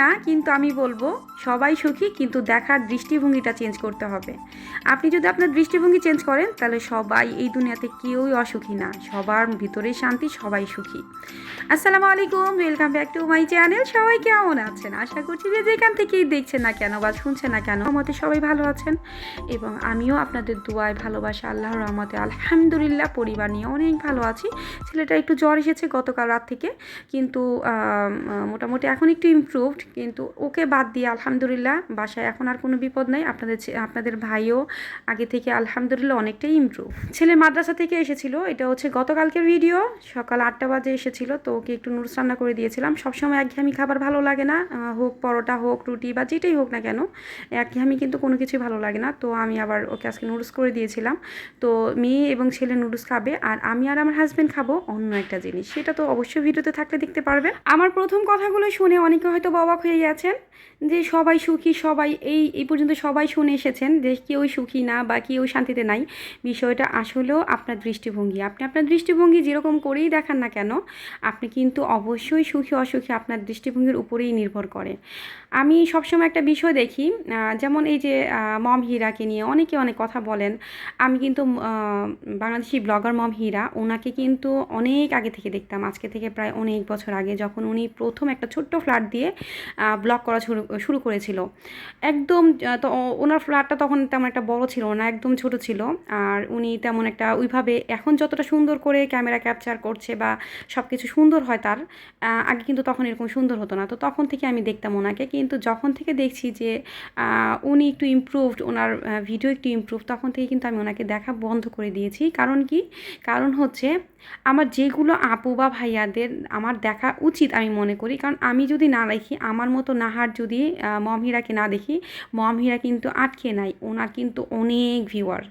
না, কিন্তু আমি বলব, সবাই সুখী, কিন্তু দেখার দৃষ্টিভঙ্গিটা চেঞ্জ করতে হবে। আপনি যদি আপনার দৃষ্টিভঙ্গি চেঞ্জ করেন, তাহলে সবাই এই দুনিয়াতে কেউই অসুখী না। সবার ভিতরে শান্তি, সবাই সুখী। আসসালামু আলাইকুম welcome back to my channel সবাই কেমন আছেন? আশা করছি যে যেখান থেকেই দেখছেন না কেন বা শুনছেন না কেন আমাদের সবাই ভালো আছেন। এবং আমিও আপনাদের দোয়ায় ভালোবাসা, আল্লাহর রহমতে, আলহামদুলিল্লাহ, পরিবার নিয়ে অনেক ভালো আছি। ছেলেটা একটু জ্বর এসেছে গতকাল রাত থেকে, কিন্তু মোটামুটি এখন একটু ইমপ্রুভড কিন্তু ওকে বাদ দিয়ে আলহামদুলিল্লাহ বাসায় এখন আর কোনো বিপদ নাই। আপনাদের আপনাদের ভাইও আগে থেকে আলহামদুলিল্লাহ অনেকটাই ইমপ্রুভ ছেলে মাদ্রাসা থেকে এসেছিল, এটা হচ্ছে গতকালকের ভিডিও সকাল আটটা বাজে এসেছিল, তো ওকে একটু নুডলস রান্না করে দিয়েছিলাম। সবসময় একঘেয়েমি খাবার ভালো লাগে না হোক পরোটা, হোক রুটি বা যেটাই হোক না কেন, একঘেয়েমি কিন্তু কোনো কিছুই ভালো লাগে না। তো আমি আবার ওকে আজকে নুডলস করে দিয়েছিলাম। তো মেয়ে এবং ছেলে নুডলস খাবে, আর আমি আর আমার হাজব্যান্ড খাব অন্য একটা জিনিস। সেটা তো অবশ্যই ভিডিওতে থাকলে দেখতে পারবে আমার প্রথম কথাগুলো শুনে অনেকে হয়তো অবাক হয়ে গেছেন যে সবাই সুখী, সবাই এই এই পর্যন্ত সবাই শুনে এসেছেন যে কেউ সুখী না বা কেউ শান্তিতে নাই। বিষয়টা আসলেও আপনার দৃষ্টিভঙ্গি। আপনি আপনার দৃষ্টিভঙ্গি যেরকম করেই দেখান না কেন, আপনি কিন্তু অবশ্যই সুখী, অসুখী আপনার দৃষ্টিভঙ্গির উপরেই নির্ভর করে। আমি সবসময় একটা বিষয় দেখি যেমন এই যে মম হীরাকে নিয়ে অনেকে অনেক কথা বলেন। আমি কিন্তু বাংলাদেশি ব্লগার মম হীরা, ওনাকে কিন্তু অনেক আগে থেকে দেখতাম। আজকে থেকে প্রায় অনেক বছর আগে যখন উনি প্রথম একটা ছোট্ট ফ্ল্যাট দিয়ে ব্লগ করা শুরু শুরু করেছিল। একদম তো ওনার ফ্ল্যাটটা তখন তেমন একটা বড় ছিল না, একদম ছোট ছিল। আর উনি তেমন একটা ওইভাবে এখন যতটা সুন্দর করে ক্যামেরা ক্যাপচার করছে বা সব কিছু সুন্দর হয় তার আগে কিন্তু তখন এরকম সুন্দর হতো না। তো তখন থেকে আমি দেখতাম ওনাকে। কিন্তু যখন থেকে দেখছি যে উনি একটু ইমপ্রুভড ওনার ভিডিও একটু ইমপ্রুভ তখন থেকে কিন্তু আমি ওনাকে দেখা বন্ধ করে দিয়েছি। কারণ কি? কারণ হচ্ছে, আমার যেগুলো আপু বা ভাইয়াদের আমার দেখা উচিত আমি মনে করি। কারণ আমি যদি না দেখি আমার মতো নাহার যদি আহ, মমহিরাকে না দেখি মমহিরা কিন্তু আটকে নাই ওনার কিন্তু অনেক ভিউয়ার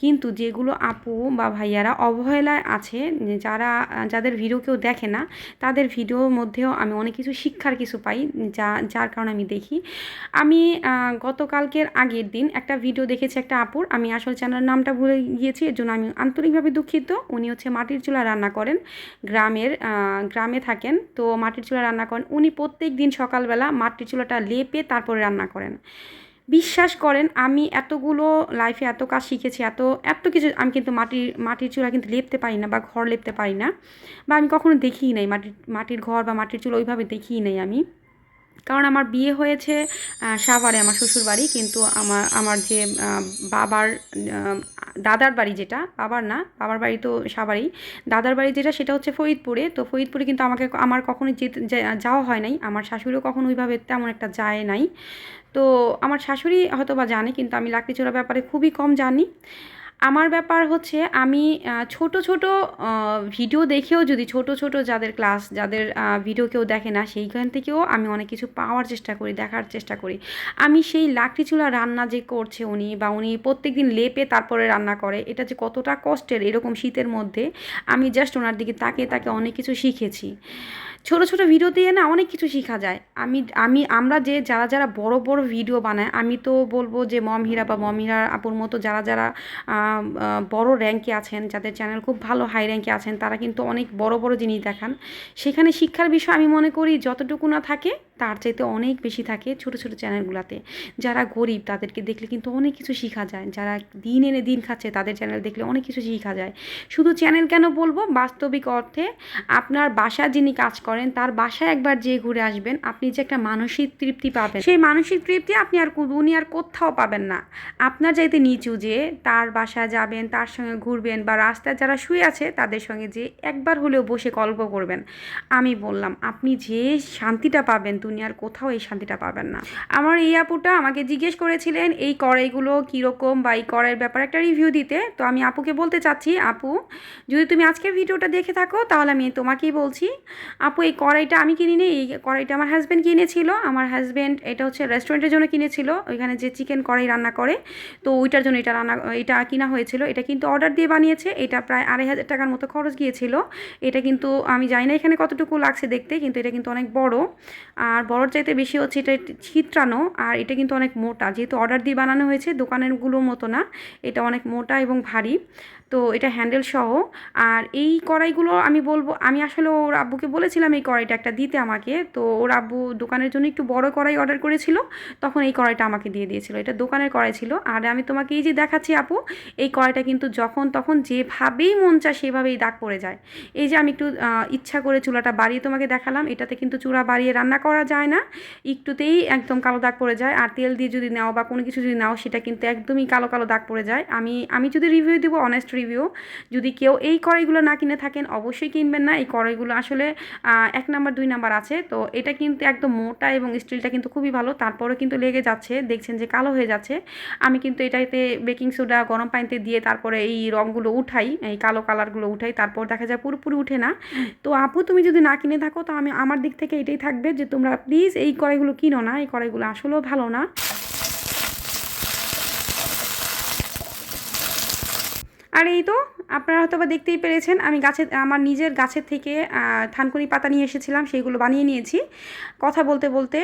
কিন্তু যেগুলো আপু বা ভাইয়ারা অবহেলায় আছে যারা যাদের ভিডিও কেউ দেখে না তাদের ভিডিওর মধ্যেও আমি অনেক কিছু শিক্ষার কিছু পাই যা যার কারণে আমি দেখি। আমি গতকালকের আগের দিন একটা ভিডিও দেখেছি একটা আপুর আমি আসলে চ্যানেলের নামটা ভুলে গিয়েছি এর জন্য আমি আন্তরিকভাবে দুঃখিত। উনি হচ্ছে মাটির চুলা রান্না করেন গ্রামের গ্রামে থাকেন তো মাটির চুলা রান্না করেন। উনি প্রত্যেক দিন সকালবেলা মাটির চুলাটা লেপে তারপরে রান্না করেন। বিশ্বাস করেন, আমি এতগুলো লাইফে এত কাজ শিখেছি, এত এত কিছু আমি কিন্তু মাটির মাটির চুলা কিন্তু লেপতে পারি না বা ঘর লেপতে পারি না বা আমি কখনো দেখিই নাই মাটির মাটির ঘর বা মাটির চুলা ওইভাবে দেখিই নাই আমি। কারণ আমার বিয়ে হয়েছে সাভারে আমার শ্বশুর বাড়ি কিন্তু আমার আমার যে বাবার দাদার বাড়ি যেটা, বাবার না, বাবার বাড়ি তো সাভারেই, দাদার বাড়ি যেটা সেটা হচ্ছে ফরিদপুরে, তো ফরিদপুরে কিন্তু আমাকে আমার কখনো যেতে যাওয়া হয় নাই, আমার শাশুড়িও কখনো ওইভাবে তেমন একটা যায় নাই, তো আমার শাশুড়ি হয়তো বা জানে, কিন্তু আমি লাকড়ি চোরা ব্যাপারে খুবই কম জানি আমার ব্যাপার হচ্ছে আমি ছোট ছোট ভিডিও দেখেও যদি ছোট ছোট যাদের ক্লাস যাদের ভিডিও কেউ দেখে না, সেইখান থেকেও আমি অনেক কিছু পাওয়ার চেষ্টা করি, দেখার চেষ্টা করি। আমি সেই লাকড়ি চুলা রান্না যে করছে উনি বা উনি প্রত্যেক দিন লেপে তারপরে রান্না করে, এটা যে কতটা কষ্টের এরকম শীতের মধ্যে, আমি জাস্ট ওনার দিকে তাকে তাকে অনেক কিছু শিখেছি। ছোট ছোট ভিডিও দিয়ে না অনেক কিছু শেখা যায়। আমি আমি, আমরা যে যারা যারা বড় বড় ভিডিও বানায়, আমি তো বলব যে মম হীরা বা মম হীরার আপুর মতো যারা যারা বড় র্যাঙ্কে আছেন, যাদের চ্যানেল খুব ভালো হাই র্যাঙ্কে আছেন, তারা কিন্তু অনেক বড় বড় জিনিস দেখান। সেখানে শিক্ষার বিষয় আমি মনে করি যতটুকু না থাকে তার চাইতে অনেক বেশি থাকে ছোট ছোট চ্যানেলগুলোতে। যারা গরিব, তাদেরকে দেখলে কিন্তু অনেক কিছু শেখা যায়। যারা দিন এনে দিন খাচ্ছে, তাদের চ্যানেল দেখলে অনেক কিছু শেখা যায়। শুধু চ্যানেল কেন বলব? বাস্তবিক অর্থে আপনার বাসা যিনি কাজ করেন, তার বাসায় একবার যে ঘুরে আসবেন, আপনি যে একটা মানসিক তৃপ্তি পাবেন। সেই মানসিক তৃপ্তি আপনি আর উনি আর কোথাও পাবেন না। আপনার যাইতে নিচু যে তার বাসায় যাবেন, তার সঙ্গে ঘুরবেন বা রাস্তায় যারা শুয়ে আছে, তাদের সঙ্গে যে একবার হলেও বসে গল্প করবেন। আমি বললাম, আপনি যে শান্তিটা পাবেন দুনিয়ার কোথাও এই শান্তিটা পাবেন না। আমার এই আপুটা আমাকে জিজ্ঞেস করেছিলেন, এই কড়াইগুলো কীরকম বা এই কড়াইয়ের ব্যাপারে একটা রিভিউ দিতে? তো আমি আপুকে বলতে চাচ্ছি, আপু, যদি তুমি আজকের ভিডিওটা দেখে থাকো, তাহলে আমি তোমাকেই বলছি, আপু, এই কড়াইটা আমি কিনি কিনিনি, এই কড়াইটা আমার হাজব্যান্ড কিনেছিল, আমার হাজব্যান্ড এটা হচ্ছে রেস্টুরেন্টের জন্য কিনেছিল, ওইখানে যে চিকেন কড়াই রান্না করে, তো ওইটার জন্য এটা রান্না, এটা কিনা হয়েছিল, এটা কিন্তু অর্ডার দিয়ে বানিয়েছে, এটা প্রায় আড়াই হাজার টাকার মতো খরচ গিয়েছিল, এটা কিন্তু আমি জানি না এখানে কতটুকু লাগছে দেখতে, কিন্তু এটা কিন্তু অনেক বড় আর বড়র চাইতে বেশি হচ্ছে এটা ছিত্রানো, আর এটা কিন্তু অনেক মোটা। যেহেতু অর্ডার দিয়ে বানানো হয়েছে, দোকানেরগুলোর মতো না, এটা অনেক মোটা এবং ভারী। তো এটা হ্যান্ডেল সহ। আর এই কড়াইগুলো আমি বলব, আমি আসলে ওর আব্বুকে বলেছিলাম এই কড়াইটা একটা দিতে আমাকে। তো ওর আব্বু দোকানের জন্য একটু বড় কড়াই অর্ডার করেছিল, তখন এই কড়াইটা আমাকে দিয়ে দিয়েছিল। এটা দোকানের কড়াই ছিল। আর আমি তোমাকে এই যে দেখাচ্ছি আপু, এই কড়াইটা কিন্তু যখন তখন যেভাবেই মন চায় সেভাবেই দাগ পড়ে যায়। এই যে আমি একটু ইচ্ছা করে চুলাটা বাড়িয়ে তোমাকে দেখালাম, এটাতে কিন্তু চূড়া বাড়িয়ে রান্না করা যায় না একটুতেই একদম কালো দাগ পড়ে যায়। আর তেল দিয়ে যদি নাও বা কোনো কিছু যদি নাও সেটা কিন্তু একদমই কালো কালো দাগ পড়ে যায়। আমি আমি যদি রিভিউ দেবো অনেস্ট রিভিউ যদি কেউ এই কড়াইগুলো না কিনে থাকেন অবশ্যই কিনবেন না। এই কড়াইগুলো আসলে এক নাম্বার দুই নাম্বার আছে। তো এটা কিন্তু একদম মোটা এবং স্টিলটা কিন্তু খুবই ভালো। তারপরে কিন্তু লেগে যাচ্ছে। দেখছেন যে কালো হয়ে যাচ্ছে। আমি কিন্তু এটাতে বেকিং সোডা গরম পানিতে দিয়ে তারপরে এই রঙগুলো উঠাই এই কালো কালারগুলো উঠাই তারপর দেখা যায় পুরোপুরি উঠে না। তো আপু তুমি যদি না কিনে থাকো তো আমি আমার দিক থেকে এটাই থাকবে যে তোমরা প্লিজ এই কড়াইগুলো কিনো না এই কড়াইগুলো আসলেও ভালো না। আর এই তো আপনারা হয়তো বা দেখতেই পেরেছেন, আমি গাছের আমার নিজের গাছের থেকে থানকুনি পাতা নিয়ে এসেছিলাম, সেইগুলো বানিয়ে নিয়েছি। কথা বলতে বলতে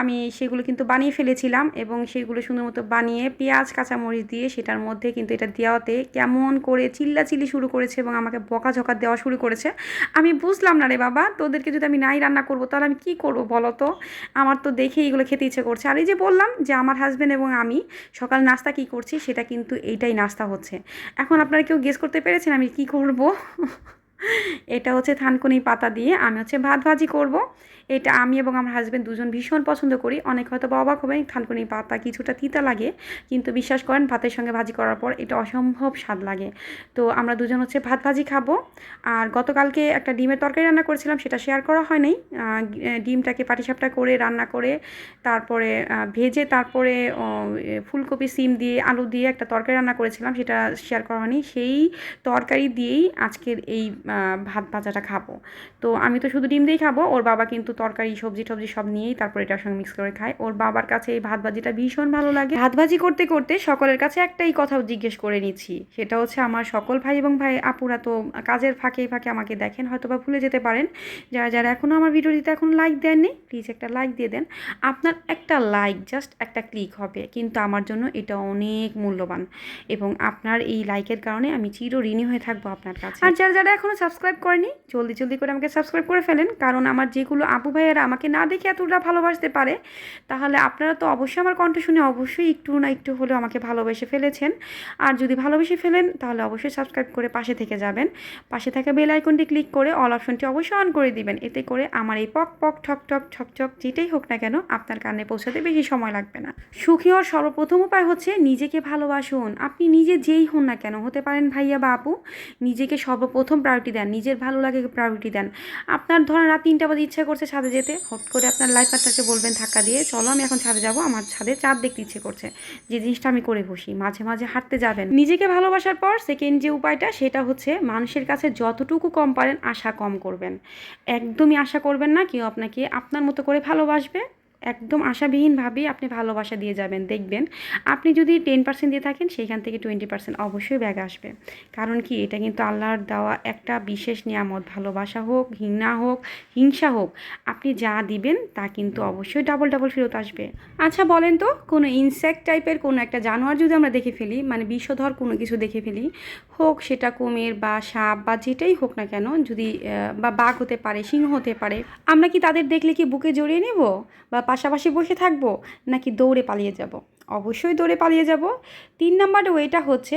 আমি সেগুলো কিন্তু বানিয়ে ফেলেছিলাম এবং সেগুলো সুন্দর মতো বানিয়ে পেঁয়াজ, কাঁচামরিচ দিয়ে সেটার মধ্যে কিন্তু এটা দেওয়াতে কেমন করে চিল্লাচিল্লি শুরু করেছে এবং আমাকে বকাঝকা দেওয়া শুরু করেছে। আমি বুঝলাম না রে বাবা, তোদেরকে যদি আমি নাই রান্না করব, তাহলে আমি কী করব বলো তো? আমার তো দেখে এগুলো খেতে ইচ্ছে করছে। আর এই যে বললাম যে আমার হাজব্যান্ড এবং আমি সকাল নাস্তা কী করছি, সেটা কিন্তু এইটাই নাস্তা হচ্ছে। এখন আপনারা কেউ গেস করতে পেরেছেন আমি কি করব? এটা হচ্ছে থানকুনি পাতা দিয়ে আমি হচ্ছে ভাত ভাজি করব। এটা আমি এবং আমার হাজব্যান্ড দুজন ভীষণ পছন্দ করি। অনেক হয়তো বা অবাক হবে থানকুনি পাতা কিছুটা তিতা লাগে, কিন্তু বিশ্বাস করেন ভাতের সঙ্গে ভাজি করার পর এটা অসম্ভব স্বাদ লাগে। তো আমরা দুজন হচ্ছে ভাত ভাজি খাব। আর গতকালকে একটা ডিমের তরকারি রান্না করেছিলাম, সেটা শেয়ার করা হয় নাই। ডিমটাকে পাটিসাপটা করে, রান্না করে, তারপরে ভেজে তারপরে ফুলকপি, সিম দিয়ে, আলু দিয়ে একটা তরকারি রান্না করেছিলাম, সেটা শেয়ার করা হয়নি। সেই তরকারি দিয়েই আজকের এই ভাত ভাজাটা খাব। তো আমি তো শুধু ডিম দিয়েই খাব, ওর বাবা কিন্তু তরকারি, সবজি, টবজি সব নিয়েই তারপর এটার সঙ্গে মিক্স করে খায়। ওর বাবার কাছে এই ভাত ভাজিটা ভীষণ ভালো লাগে। ভাত ভাজি করতে করতে সকলের কাছে একটাই কথা জিজ্ঞেস করে নিচ্ছি, সেটা হচ্ছে আমার সকল ভাই এবং ভাই আপুরা তো কাজের ফাঁকে ফাঁকে আমাকে দেখেন হয়তো বা ভুলে যেতে পারেন। যারা যারা এখনও আমার ভিডিওটিতে এখন লাইক দেননি প্লিজ একটা লাইক দিয়ে দেন। আপনার একটা লাইক জাস্ট একটা ক্লিক হবে, কিন্তু আমার জন্য এটা অনেক মূল্যবান। এবং আপনার এই লাইকের কারণে আমি চির ঋণী হয়ে থাকব আপনার কাছে। আর যারা যারা এখনও সাবস্ক্রাইব করেনি, জলদি জলদি করে আমাকে সাবস্ক্রাইব করে ফেলেন, কারণ আমার যেগুলো আপু ভাইয়েরা আমাকে না দেখে এতটা ভালোবাসতে পারে, তাহলে আপনারা তো অবশ্যই আমার কণ্ঠ শুনে অবশ্যই একটু না একটু হলেও আমাকে ভালোবেসে ফেলেছেন। আর যদি ভালোবেসে ফেলেন, তাহলে অবশ্যই সাবস্ক্রাইব করে পাশে থেকে যাবেন। পাশে থাকা বেল আইকনটি ক্লিক করে অল অপশনটি অবশ্যই অন করে দিবেন, এতে করে আমার এই পক পক, ঠক ঠক ঠক ঠক যেটাই হোক না কেন, আপনার কানে পৌঁছাতে বেশি সময় লাগবে না। সুখী হওয়ার সর্বপ্রথম উপায় হচ্ছে নিজেকে ভালোবাসুন। আপনি নিজে যেই হন না কেন, হতে পারেন ভাইয়া বা আপু, নিজেকে সর্বপ্রথম প্রায়োরিটি দেন, নিজের ভালো লাগে প্রায়োরিটি দেন। আপনার ধরেন রাত তিনটা বাজে ইচ্ছা করছে ছাদে যেতে, হট করে আপনার লাইফ পার্টনারকে বলবেন ধাক্কা দিয়ে, চলো আমি এখন ছাদে যাব, আমার ছাদে চাঁদ দেখতে ইচ্ছে করছে। যে জিনিসটা আমি করে বসি, মাঝে মাঝে হাঁটতে যাবেন। নিজেকে ভালোবাসার পর সেকেন্ড যে উপায়টা, সেটা হচ্ছে মানুষের কাছে যতটুকু কম পারেন, আশা কম করবেন। একদমই আশা করবেন না, কেউ আপনাকে আপনার মতো করে ভালোবাসবে। একদম আশাবিহীনভাবেই আপনি ভালোবাসা দিয়ে যাবেন দেখবেন। আপনি যদি টেন পার্সেন্ট দিয়ে থাকেন সেইখান থেকে টোয়েন্টি পার্সেন্ট অবশ্যই ব্যাগ আসবে। কারণ কি? এটা কিন্তু আল্লাহর দেওয়া একটা বিশেষ নিয়ামত। ভালোবাসা হোক ঘৃণা হোক হিংসা হোক আপনি যা দিবেন তা কিন্তু অবশ্যই ডাবল ডাবল ফেরত আসবে। আচ্ছা বলেন তো কোনো ইনসেক্ট টাইপের কোনো একটা জানোয়ার যদি আমরা দেখে ফেলি মানে বিষধর কোনো কিছু দেখে ফেলি হোক সেটা কুমির বা সাপ বা যেটাই হোক না কেন যদি বা বাঘ হতে পারে সিংহ হতে পারে আমরা কি তাদের দেখলে কি বুকে জড়িয়ে নেব? বা পাশাপাশি বসে থাকব নাকি দৌড়ে পালিয়ে যাব? অবশ্যই দৌড়ে পালিয়ে যাব। তিন নাম্বার ওয়েটা হচ্ছে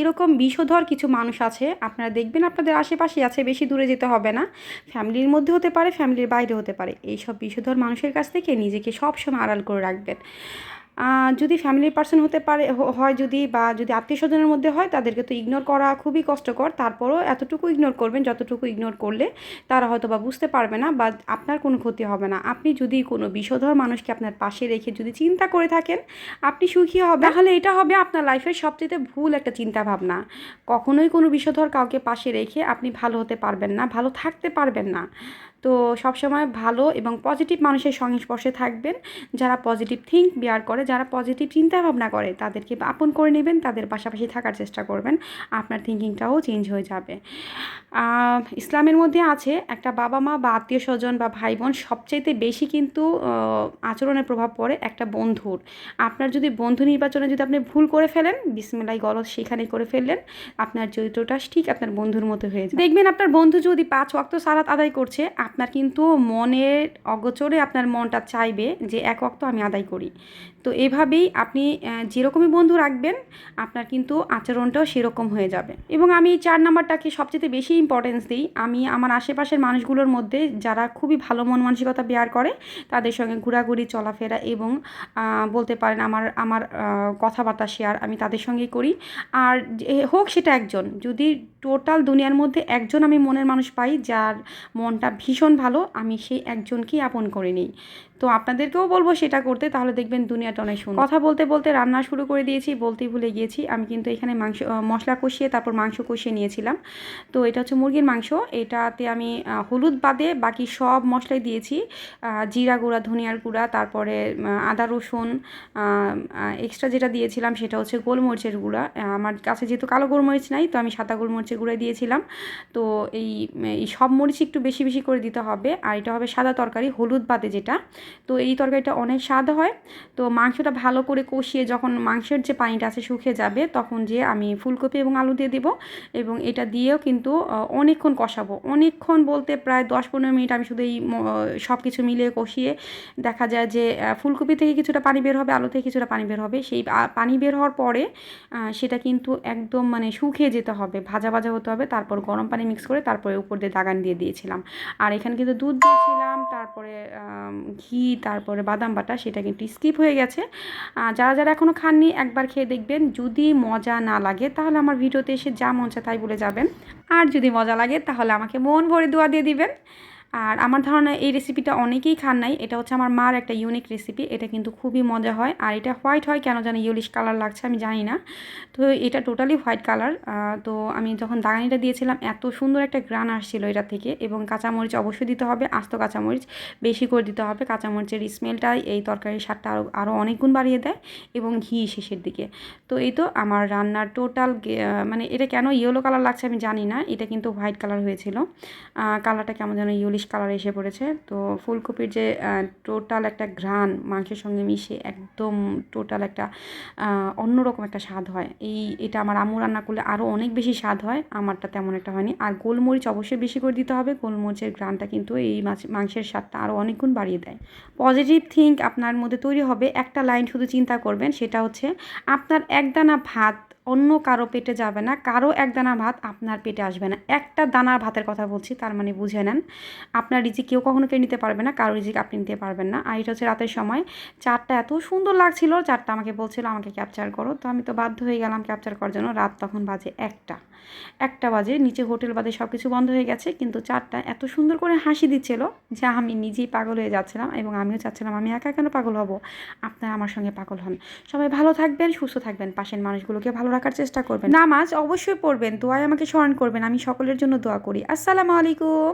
এরকম বিষধর কিছু মানুষ আছে, আপনারা দেখবেন আপনাদের আশেপাশে আছে, বেশি দূরে যেতে হবে না। ফ্যামিলির মধ্যে হতে পারে, ফ্যামিলির বাইরে হতে পারে। এইসব বিষধর মানুষের কাছ থেকে নিজেকে সবসময় আড়াল করে রাখবেন। যদি ফ্যামিলির পার্সন হতে পারে হয় যদি বা যদি আত্মীয় স্বজনের মধ্যে হয়, তাদেরকে তো ইগনোর করা খুবই কষ্টকর। তারপরও এতটুকু ইগনোর করবেন, যতটুকু ইগনোর করলে তারা হয়তো বা বুঝতে পারবে না বা আপনার কোনো ক্ষতি হবে না। আপনি যদি কোনো বিষধর মানুষকে আপনার পাশে রেখে যদি চিন্তা করে থাকেন, আপনি সুখী হবে তাহলে এটা হবে আপনার লাইফের সবচেয়ে ভুল একটা চিন্তা ভাবনা। কখনোই কোনো বিষধর কাউকে পাশে রেখে আপনি ভালো হতে পারবেন না, ভালো থাকতে পারবেন না। তো সবসময় ভালো এবং পজিটিভ মানুষের সংস্পর্শে থাকবেন। যারা পজিটিভ থিঙ্ক বিয়ার করে, যারা পজিটিভ চিন্তা ভাবনা করে, তাদেরকে আপন করে নেবেন, তাদের পাশাপাশি থাকার চেষ্টা করবেন। আপনার থিঙ্কিংটাও চেঞ্জ হয়ে যাবে। ইসলামের মধ্যে আছে একটা বাবা মা বা আত্মীয় স্বজন বা ভাই বোন সবচাইতে বেশি কিন্তু আচরণের প্রভাব পড়ে একটা বন্ধুর। আপনার যদি বন্ধু নির্বাচনে যদি আপনি ভুল করে ফেলেন, বিসমিল্লাহ গলত সেখানে করে ফেললেন, আপনার চরিত্রটা ঠিক আপনার বন্ধুর মতো হয়ে যায় দেখবেন আপনার বন্ধু যদি পাঁচ ওয়াক্ত সালাত আদায় করছে আপনার কিন্তু মনের অগোচরে আপনার মনটা চাইবে যে এক ওয়াক্ত আমি আদায় করি। তো এভাবেই আপনি যেরকমই বন্ধু রাখবেন, আপনার কিন্তু আচরণটাও সেরকম হয়ে যাবে। এবং আমি চার নাম্বারটাকে সবচেয়ে বেশি ইম্পর্টেন্স দিই। আমি আমার আশেপাশের মানুষগুলোর মধ্যে যারা খুবই ভালো মন মানসিকতা বেয়ার করে, তাদের সঙ্গে ঘোরাঘুরি, চলাফেরা এবং বলতে পারেন আমার আমার কথাবার্তা শেয়ার আমি তাদের সঙ্গেই করি। আর হোক সেটা একজন। যদি টোটাল দুনিয়ার মধ্যে একজন আমি মনের মানুষ পাই, যার মনটা ভীষণ ভালো আমি সেই একজনকেই আপন করে নিই। তো আপনাদেরকেও বলব সেটা করতে, তাহলে দেখবেন দুনিয়াটা অনেক সুন্দর। কথা বলতে বলতে রান্না শুরু করে দিয়েছি, বলতে ভুলে গিয়েছি। আমি কিন্তু এখানে মাংস মশলা কষিয়ে তারপর মাংস কষিয়ে নিয়েছিলাম। তো এটা হচ্ছে মুরগির মাংস। এটাতে আমি হলুদ বাদে বাকি সব মশলাই দিয়েছি। জিরা গুঁড়া, ধনিয়ার গুঁড়া, তারপরে আদা রসুন এক্সট্রা যেটা দিয়েছিলাম সেটা হচ্ছে গোলমরিচের গুঁড়া। আমার কাছে যেহেতু কালো গোলমরিচ নাই, তো আমি সাদা গোলমরিচের গুঁড়া দিয়েছিলাম। তো এই সব মরিচ একটু বেশি বেশি করে দিতে হবে। আর এটা হবে সাদা তরকারি, হলুদ বাদে যেটা। তো এই তরকারিটা অনেক স্বাদ হয়। তো মাংসটা ভালো করে কষিয়ে যখন মাংসের যে পানিটা আছে শুকিয়ে যাবে তখন যে আমি ফুলকপি এবং আলু দিয়ে দেবো এবং এটা দিয়েও কিন্তু অনেকক্ষণ কষাবো। অনেকক্ষণ বলতে প্রায় দশ পনেরো মিনিট আমি শুধু এই সব কিছু মিলিয়ে কষিয়ে দেখা যায় যে ফুলকপি থেকে কিছুটা পানি বের হবে আলু থেকে কিছুটা পানি বের হবে। সেই পানি বের হওয়ার পরে সেটা কিন্তু একদম মানে শুকিয়ে যেতে হবে ভাজা ভাজা হতে হবে। তারপর গরম পানি মিক্স করে তারপরে উপর দিয়ে দাগান দিয়ে দিয়েছিলাম। আর এখানে কিন্তু দুধ দিয়েছিলাম তারপরে আম, ঘি, তারপরে বাদাম বাটা, সেটা কিন্তু স্কিপ হয়ে গেছে। যারা যারা এখনও খাননি, একবার খেয়ে দেখবেন। যদি মজা না লাগে, তাহলে আমার ভিডিওতে এসে যা মন তাই বলে যাবেন। আর যদি মজা লাগে, তাহলে আমাকে মন ভরে দোয়া দিয়ে দিবেন। আর আমার ধারণা এই রেসিপিটা অনেকেই খান নাই। এটা হচ্ছে আমার মার একটা ইউনিক রেসিপি এটা কিন্তু খুবই মজা হয়। আর এটা হোয়াইট হয়, কেন জানি ইউলিশ কালার লাগছে আমি জানি না। তো এটা টোটালি হোয়াইট কালার তো আমি যখন দাগানিটা দিয়েছিলাম, এত সুন্দর একটা গ্রান আসছিল এটা থেকে। এবং কাঁচামরিচ অবশ্যই দিতে হবে, আস্ত কাঁচামরিচ বেশি করে দিতে হবে। কাঁচামরিচের স্মেলটাই এই তরকারির স্বাদটা আরও আরও অনেক গুণ বাড়িয়ে দেয় এবং ঘি শেষের দিকে। তো এই তো আমার রান্নার টোটাল মানে এটা কেন ইয়েলো কালার লাগছে আমি জানি না, এটা কিন্তু হোয়াইট কালার হয়েছিল। কালারটা কেমন যেন ইউলিশ কালার এসে পড়েছে। তো ফুলকপির যে টোটাল একটা ঘ্রাণ মাংসের সঙ্গে মিশে একদম টোটাল একটা অন্যরকম একটা স্বাদ হয়। এই, এটা আমার আম্মু রান্না করলে আরও অনেক বেশি স্বাদ হয়। আমারটা তেমন একটা হয়নি। আর গোলমরিচ অবশ্যই বেশি করে দিতে হবে। গোলমরিচের ঘ্রাণটা কিন্তু এই মাছ, মাংসের স্বাদটা আরও অনেক গুণ বাড়িয়ে দেয়। পজিটিভ থিঙ্ক আপনার মধ্যে তৈরি হবে একটা লাইন শুধু চিন্তা করবেন। সেটা হচ্ছে, আপনার একদানা ভাত অন্য কারও পেটে যাবে না, কারও এক দানা ভাত আপনার পেটে আসবে না। একটা দানার ভাতের কথা বলছি, তার মানে বুঝে নেন, আপনার রিজিক কেউ কখনো কেউ নিতে পারবে না, কারও রিজিক আপনি নিতে পারবেন না। আর এটা হচ্ছে রাতের সময়, চারটা এত সুন্দর লাগছিল, চারটা আমাকে বলছিল, আমাকে ক্যাপচার করো। তো আমি তো বাধ্য হয়ে গেলাম ক্যাপচার করার জন্য, রাত তখন বাজে একটা। একটা বাজে, নিচে হোটেল বাদে সব কিছু বন্ধ হয়ে গেছে, কিন্তু চারটা এত সুন্দর করে হাসি দিচ্ছিল যে আমি নিজেই পাগল হয়ে যাচ্ছিলাম এবং আমিও চাচ্ছিলাম, আমি একা কেন পাগল হব? আপনারা আমার সঙ্গে পাগল হন। সবাই ভালো থাকবেন, সুস্থ থাকবেন, পাশের মানুষগুলোকে ভালো রাখার চেষ্টা করবেন। নামাজ অবশ্যই পড়বেন, দোয়ায় আমাকে স্মরণ করবেন, আমি সকলের জন্য দোয়া করি। আসসালামু আলাইকুম।